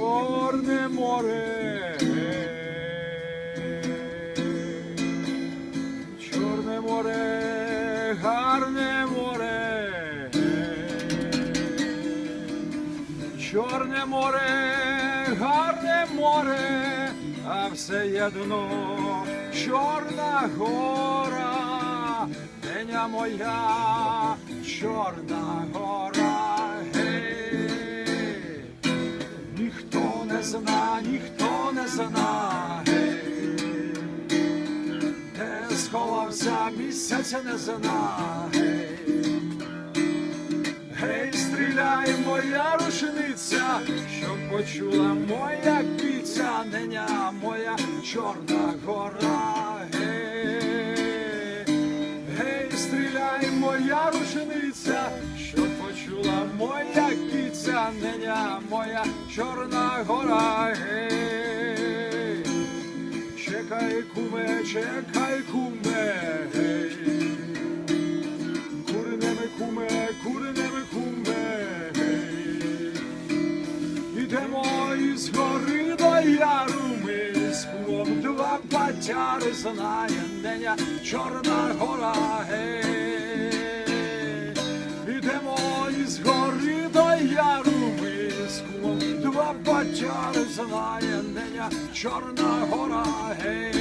Чорне море. Чорне море, гарне море. Чорне море, гарне море, а все єдно чорна гора, Деня моя, чорна гора. Зна, ніхто не зна. Де сховався місяць не зна. Гей, стріляй, моя рушниця, щоб почула моя киця, неня моя чорна гора. Гей, гей, стріляй, моя рушниця, щоб неня моя чорна гора. Гей, чекай, куме, чекай, куме. Гей. Курнеме куме, курнеме куме. Ідемо із гори до яру, ми з кумом два батяри знає, неня чорна гора. Гей. Ідемо із гори до яру, батяри знає, неня чорна гора. Гей.